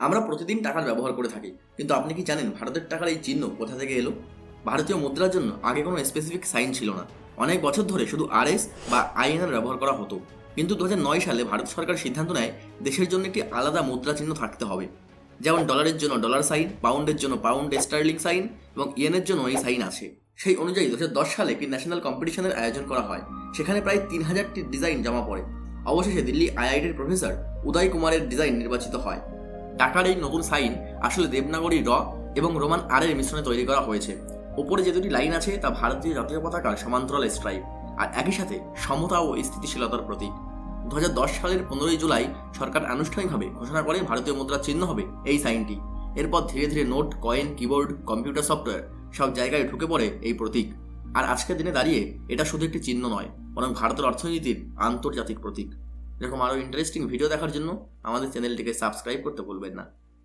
আমরা প্রতিদিন টাকার ব্যবহার করে থাকি। কিন্তু আপনি কি জানেন ভারতের টাকার এই চিহ্ন কোথা থেকে এলো? ভারতীয় মুদ্রার জন্য আগে কোনো স্পেসিফিক সাইন ছিল না। অনেক বছর ধরে শুধু আরএস বা আইএনআর ব্যবহার করা হতো। কিন্তু দু হাজার নয় সালে ভারত সরকার সিদ্ধান্ত নেয় দেশের জন্য একটি আলাদা মুদ্রা চিহ্ন থাকতে হবে। যেমন ডলারের জন্য ডলার সাইন পাউন্ডের জন্য পাউন্ড স্টার্লিং সাইন এবং ইয়েনের জন্য এই সাইন আছে। সেই অনুযায়ী দু হাজার দশ সালে একটি ন্যাশনাল কম্পিটিশনের আয়োজন করা হয়। সেখানে প্রায় তিন হাজারটি ডিজাইন জমা পড়ে। অবশেষে দিল্লি আইআইটির প্রফেসর উদয় কুমারের ডিজাইন নির্বাচিত হয়। টাকার এই নতুন সাইন আসলে দেবনাগরী র এবং রোমান আর এর মিশ্রণে তৈরি করা হয়েছে। ওপরে যে দুটি লাইন আছে, তা ভারতীয় জাতীয় পতাকার সমান্তরাল স্ট্রাইপ আর একই সাথে সমতা ও স্থিতিশীলতার প্রতীক। দু হাজার দশ সালের পনেরোই জুলাই সরকার আনুষ্ঠানিকভাবে ঘোষণা করে ভারতীয় মুদ্রার চিহ্ন হবে এই সাইনটি। এরপর ধীরে ধীরে note, coin, keyboard, computer software সব জায়গায় ঢুকে পড়ে এই প্রতীক। আর আজকের দিনে দাঁড়িয়ে এটা শুধু একটি চিহ্ন নয়, বরং ভারতের অর্থনীতির আন্তর্জাতিক প্রতীক। এরকম আরও ইন্টারেস্টিং ভিডিও দেখার জন্য আমাদের চ্যানেলটিকে সাবস্ক্রাইব করতে ভুলবেন না।